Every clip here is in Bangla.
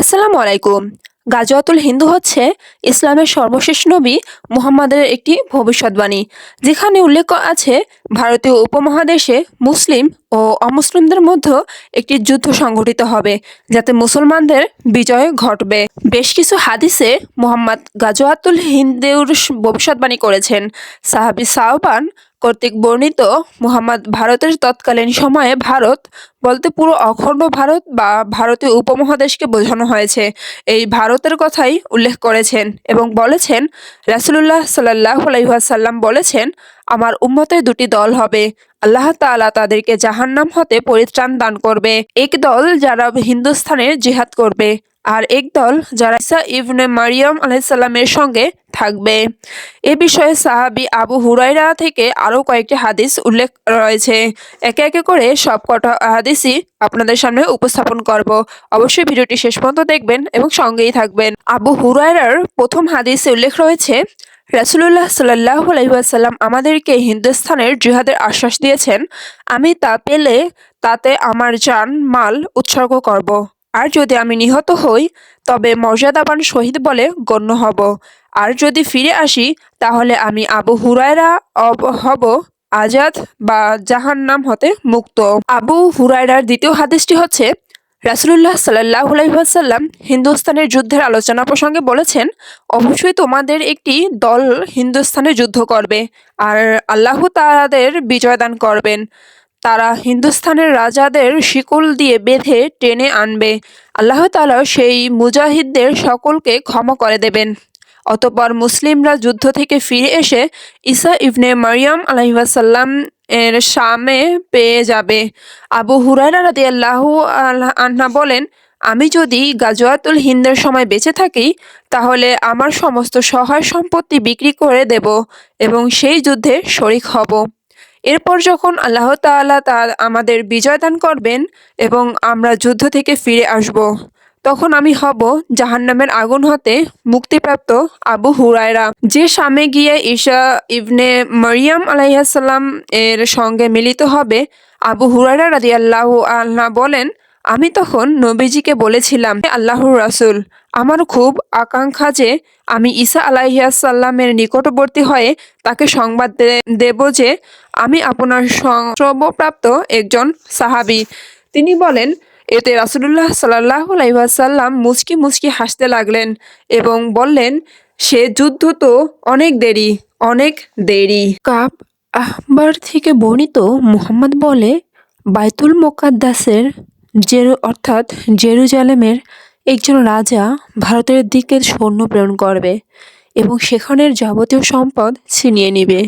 আসসালামু আলাইকুম। গাজওয়াতুল হিন্দু হচ্ছে ইসলামের সর্বশেষ নবী মুহাম্মাদের একটি ভবিষ্যৎবাণী, যেখানে উল্লেখ আছে ভারতীয় উপমহাদেশে মুসলিম ও অমুসলিমদের মধ্যে একটি যুদ্ধ সংঘটিত হবে, যাতে মুসলমানদের বিজয় ঘটবে। বেশ কিছু হাদিসে মুহাম্মদ গাজওয়াতুল হিন্দুর ভবিষ্যৎবাণী করেছেন। সাহাবি সাহবান কর্তৃক বর্ণিত, মুহাম্মদ ভারতের তৎকালীন সময়ে ভারত বলতে পুরো অখণ্ড ভারত বা ভারতীয় উপমহাদেশকে বোঝানো হয়েছে। এই ভারতের কথাই উল্লেখ করেছেন এবং বলেছেন, রাসুলুল্লাহ সাল্লাহ আলাইসাল্লাম বলেছেন, আমার উম্মতের দুটি দল হবে। আল্লাহ তাআলা তাদেরকে জাহান্নাম হতে পরিত্রাণ দান করবে। এক দল যারা হিন্দুস্থানের জিহাদ করবে আর এক দল যারা ইসা ইবনে মারিয়াম আলাইসাল্লামের সঙ্গে থাকবে। এ বিষয়ে সাহাবি আবু হুরাইরা থেকে আরও কয়েকটি হাদিস উল্লেখ রয়েছে। একে একে করে সব কটা হাদিসই আপনাদের সামনে উপস্থাপন করব। অবশ্যই ভিডিওটি শেষ পর্যন্ত দেখবেন এবং সঙ্গেই থাকবেন। আবু হুরায়রার প্রথম হাদিসে উল্লেখ রয়েছে, রাসুলুল্লাহ সাল্লাহ আলাইসাল্লাম আমাদেরকে হিন্দুস্থানের জিহাদের আশ্বাস দিয়েছেন, আমি তা পেলে তাতে আমার জান, মাল উৎসর্গ করব। আর যদি আমি নিহত হই, তবে মর্যাদাবান শহীদ বলে গণ্য হব। আর যদি ফিরে আসি, তাহলে আমি আবু হুরায়রা অব- হব আজাদ বা জাহান্নাম হতে মুক্ত। আবু হুরায়রার দ্বিতীয় হাদিসটি হচ্ছে, রাসুলুল্লাহ সাল্লাহ হিন্দুস্তানের যুদ্ধের আলোচনা প্রসঙ্গে বলেছেন, অবশ্যই তোমাদের একটি দল হিন্দুস্তানে যুদ্ধ করবে, আর আল্লাহ তাদের বিজয় দান করবেন। তারা হিন্দুস্থানের রাজাদের শিকল দিয়ে বেঁধে টেনে আনবে। আল্লাহ তাআলা সেই মুজাহিদদের সকলকে ক্ষমা করে দেবেন। অতপর মুসলিমরা যুদ্ধ থেকে ফিরে এসে ঈসা ইবনে মারিয়াম আলাইসাল্লাম এর সামে পেয়ে যাবে। আবু হুরায়রা রাদিয়াল্লাহু আনহা বলেন, আমি যদি গাজওয়াতুল হিন্দের সময় বেঁচে থাকি, তাহলে আমার সমস্ত সহায় সম্পত্তি বিক্রি করে দেব এবং সেই যুদ্ধে শরিক হব। এরপর যখন আল্লাহ তাআলা তা আমাদের বিজয় দান করবেন এবং আমরা যুদ্ধ থেকে ফিরে আসব, তখন আমি হব জাহান্নামের আগুন হতে মুক্তিপ্রাপ্ত আবু হুরায়রা, যে সামে গিয়ে ঈশা ইবনে মরিয়াম আলাইহাসাল্লাম এর সঙ্গে মিলিত হবে। আবু হুরায়রা রাদিয়াল্লাহু আল্লাহ বলেন আমি তখন নবীজিকে বলেছিলাম, "হে আল্লাহর রাসূল, আমার খুব আকাঙ্ক্ষা যে আমি ঈসা আলাইহাসাল্লামের নিকটবর্তী হয়ে তাকে সংবাদ দেব যে আমি আপনার সর্বপ্রাপ্ত একজন সাহাবী। তিনি বলেন, এতে রাসুলুল্লাহ সাল্লাহ আলাইসাল্লাম মুচকি মুচকি হাসতে লাগলেন এবং বললেন, সে যুদ্ধ তো অনেক দেরি অনেক দেরি। কাপ আহবার থেকে বর্ণিত মুহাম্মদ বলে, বাইতুল মোকাদ্দাসের জেরু, অর্থাৎ জেরুজালেমের একজন রাজা ভারতের দিকে সৈন্য প্রেরণ করবে এবং সেখানের যাবতীয় সম্পদ ছিনিয়ে নেবে।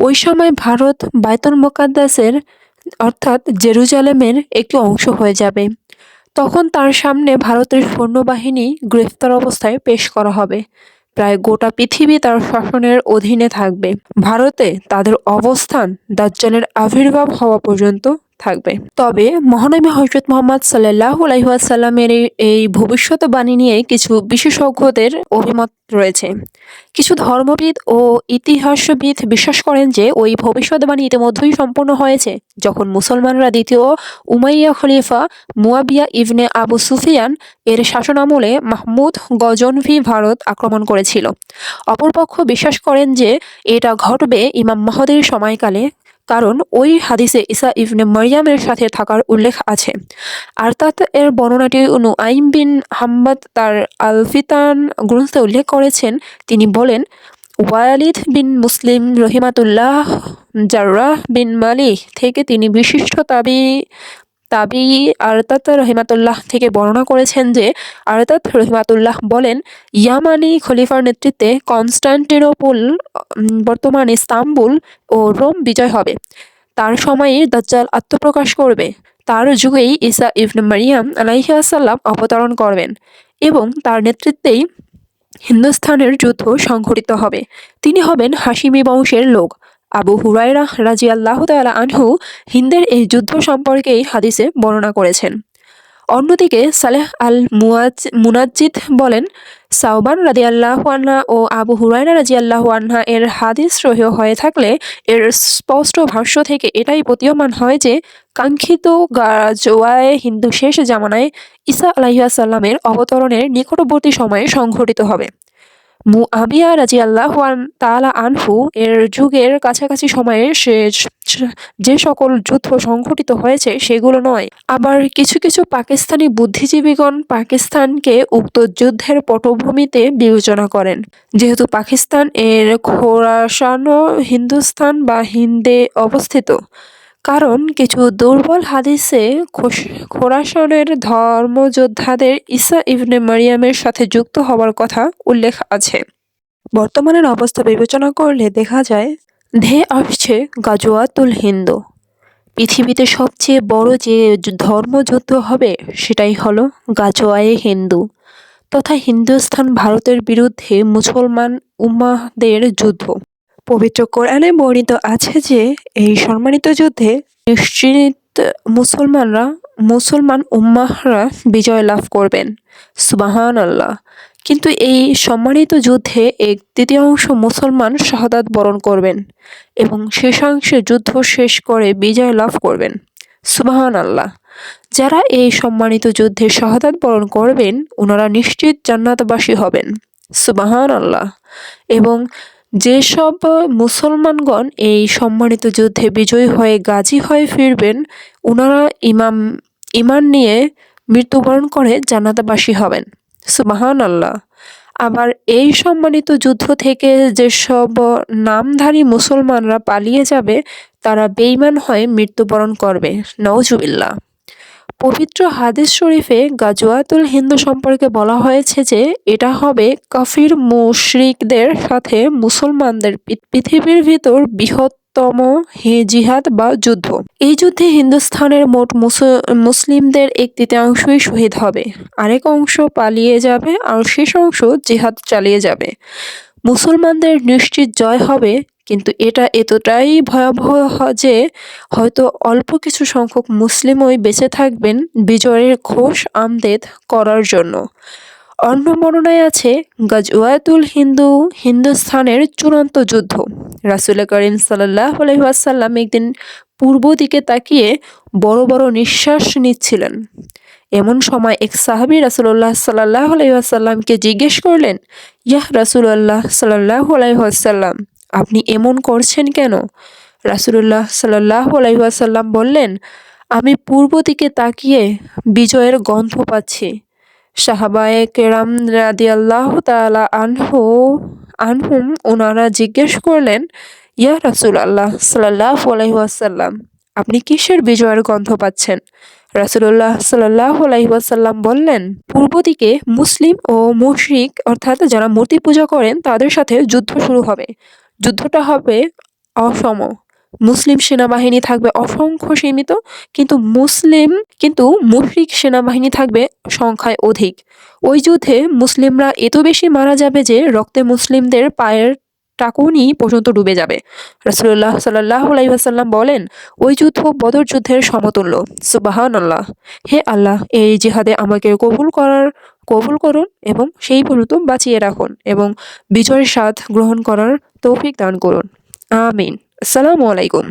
ওই সময় ভারত বায়তন মোকাদ্দাসের, অর্থাৎ জেরুজালেমের একটি অংশ হয়ে যাবে। তখন তার সামনে ভারতের সৈন্যবাহিনী গ্রেফতার অবস্থায় পেশ করা হবে। প্রায় গোটা পৃথিবী তার শাসনের অধীনে থাকবে। ভারতে তাদের অবস্থান দাজ্জালের আবির্ভাব হওয়া পর্যন্ত থাকবে। তবে মহানবী হজরত মোহাম্মদ সাল্লাহ আলাইসাল্লামের এই ভবিষ্যৎবাণী নিয়ে কিছু বিশেষজ্ঞদের অভিমত রয়েছে। কিছু ধর্মবিদ ও ইতিহাসবিদ বিশ্বাস করেন যে, ওই ভবিষ্যৎবাণী ইতিমধ্যেই সম্পন্ন হয়েছে, যখন মুসলমানরা দ্বিতীয় উমাইয়া খলিফা মুয়াবিয়া ইবনে আবু সুফিয়ান এর শাসনামলে মাহমুদ গজনভি ভারত আক্রমণ করেছিল। অপরপক্ষ বিশ্বাস করেন যে, এটা ঘটবে ইমাম মাহদের সময়কালে কারণ ওই হাদিসে ইসা ইবনে মরিয়ামের সাথে থাকার উল্লেখ আছে। আর তাত এর বর্ণনাটি অনু আইম বিন হাম্মদ তার আলফিতান গ্রন্থে উল্লেখ করেছেন। তিনি বলেন, ওয়ালিদ বিন মুসলিম রহিমাতুল্লাহ জার্রাহ বিন মালিক থেকে তিনি বিশিষ্ট তাবি তাবি আরতাত রহিমাতুল্লাহ থেকে বর্ণনা করেছেন যে, আরতাত রহিমাতুল্লাহ বলেন, ইয়ামানি খলিফার নেতৃত্বে কনস্টান্টিনোপল বর্তমান ইস্তাম্বুল ও রোম বিজয় হবে। তার সময়ে দাজ্জাল আত্মপ্রকাশ করবে। তার যুগেই ঈসা ইবনে মারিয়াম আলাইহাসাল্লাম অবতরণ করবেন এবং তার নেতৃত্বেই হিন্দুস্থানের যুদ্ধ সংঘটিত হবে। তিনি হবেন হাসিমি বংশের লোক। আবু হুরায়রা রাজি আল্লাহ তালা আনহু হিন্দের এই যুদ্ধ সম্পর্কেই হাদিসে বর্ণনা করেছেন। অন্যদিকে সালেহ আল মুয়াজ মুনাজ্জিদ বলেন সাউবান রাদিয়াল্লাহু আনহা ও আবু হুরায়রা রাদিয়াল্লাহু আনহা এর হাদিস সহিহ হয়ে থাকলে এর স্পষ্ট ভাষ্য থেকে এটাই প্রতীয়মান হয় যে, কাঙ্ক্ষিত গাজওয়ায়ে হিন্দু শেষ জামানায় ঈসা আলাইহিসসালামের অবতরণের নিকটবর্তী সময়ে সংঘটিত হবে। মুআবিয়া রাদিয়াল্লাহু আন তালা আনহু এর যুগের কাছাকাছি সময়ে সে যে সকল যুদ্ধ সংঘটিত হয়েছে সেগুলো নয়। আবার কিছু কিছু পাকিস্তানি বুদ্ধিজীবীগণ পাকিস্তানকে উক্ত যুদ্ধের পটভূমিতে বিবেচনা করেন। যেহেতু পাকিস্তান এর খোরাসান হিন্দুস্তান বা হিন্দে অবস্থিত কারণ কিছু দুর্বল হাদিসে খোরাসনের ধর্মযোদ্ধাদের ঈসা ইবনে মারিয়ামের সাথে যুক্ত হওয়ার কথা উল্লেখ আছে। বর্তমানের অবস্থা বিবেচনা করলে দেখা যায় ধেয়ে আসছে গাজওয়াতুল হিন্দু। পৃথিবীতে সবচেয়ে বড় যে ধর্মযুদ্ধ হবে, সেটাই হলো গাজোয়ায়ে হিন্দু। তথা হিন্দুস্থান ভারতের বিরুদ্ধে মুসলমান উম্মাদের যুদ্ধ। পবিত্র কোরআনে বর্ণিত আছে যে, এই সম্মানিত যুদ্ধে নিশ্চিত মুসলমানরা, মুসলমান উম্মাহরা বিজয় লাভ করবেন। সুবাহান আল্লাহ কিন্তু এই সম্মানিত যুদ্ধে এক তৃতীয়াংশ মুসলমান শাহাদাত বরণ করবেন এবং শেষাংশে যুদ্ধ শেষ করে বিজয় লাভ করবেন। সুবাহান আল্লাহ যারা এই সম্মানিত যুদ্ধে শাহাদাত বরণ করবেন, ওনারা নিশ্চিত জান্নাতবাসী হবেন। সুবাহান আল্লাহ এবং যেসব মুসলমানগণ এই সম্মানিত যুদ্ধে বিজয়ী হয়ে গাজী হয়ে ফিরবেন ওনারা ইমাম, ইমান নিয়ে মৃত্যুবরণ করে জান্নাতবাসী হবেন। সুবাহান আল্লাহ আবার এই সম্মানিত যুদ্ধ থেকে যেসব নামধারী মুসলমানরা পালিয়ে যাবে, তারা বেইমান হয়ে মৃত্যুবরণ করবে। নওজুবিল্লা পবিত্র হাদিস শরীফে গাজওয়াতুল হিন্দু সম্পর্কে বলা হয়েছে যে, এটা হবে কাফির মুশরিকদের সাথে মুসলমানদের পৃথিবীর ভিতর বৃহৎ তম হে জিহাদ বা যুদ্ধ। এই যুদ্ধে হিন্দুস্থানের মোট মুসলিমদের এক তৃতীয়াংশই শহীদ হবে। আরেক অংশ পালিয়ে যাবে আর শেষ অংশ জিহাদ চালিয়ে যাবে। মুসলমানদের নিশ্চিত জয় হবে কিন্তু এটা এতটাই ভয়াবহ যে হয়তো অল্প কিছু সংখ্যক মুসলিমই বেঁচে থাকবেন বিজয়ের ঘোষ আমদেদ করার জন্য। অন্য বর্ণনায় আছে, গজওয়াতুল হিন্দু হিন্দুস্থানের চূড়ান্ত যুদ্ধ। রাসুল করিম সাল্লাহ আলহিহাসাল্লাম একদিন পূর্ব দিকে তাকিয়ে বড় বড় নিঃশ্বাস নিচ্ছিলেন। এমন সময় এক সাহাবি রাসুল্লাহ সাল্লাহ আলহিহাসাল্লামকে জিজ্ঞেস করলেন, ইয়াহ রাসুল্লাহ সাল্লাহ আলহিহাসাল্লাম আপনি এমন করছেন কেন? রাসুল্লাহ সাল্লাহ আলহিহাসাল্লাম বললেন, আমি পূর্ব দিকে তাকিয়ে বিজয়ের গন্ধ পাচ্ছি। সাহাবায়ে কেরাম রাদি আল্লাহ তালা আনহু, আনহুম ওনারা জিজ্ঞেস করলেন, ইয়া রাসুল আল্লাহ সাল্লাহ আলহিহাসাল্লাম আপনি কিসের বিজয়ের গন্ধ পাচ্ছেন? রাসুল্লাহ সাল্লাহ আলাইসাল্লাম বললেন, পূর্ব দিকে মুসলিম ও মুশরিক, অর্থাৎ যারা মূর্তি পূজা করেন, তাদের সাথে যুদ্ধ শুরু হবে। যুদ্ধটা হবে অসম। মুসলিম সেনাবাহিনী থাকবে অসংখ্য সীমিত, কিন্তু মুসলিম, কিন্তু মুশরিক সেনাবাহিনী থাকবে সংখ্যায় অধিক। ওই যুদ্ধে মুসলিমরা এত বেশি মারা যাবে যে রক্তে মুসলিমদের পায়ের টাকুনি পর্যন্ত ডুবে যাবে। রসুল্লাহ সাল্লাহ আলাইসাল্লাম বলেন, ওই যুদ্ধ বদর যুদ্ধের সমতুল্য। সুবাহান আল্লাহ হে আল্লাহ, এই জিহাদে আমাকে কবুল করার, কবুল করুন এবং সেই পর্যন্ত বাঁচিয়ে রাখুন এবং বিজয়ের স্বাদ গ্রহণ করার তৌফিক দান করুন। আমিন। আসসালামু আলাইকুম।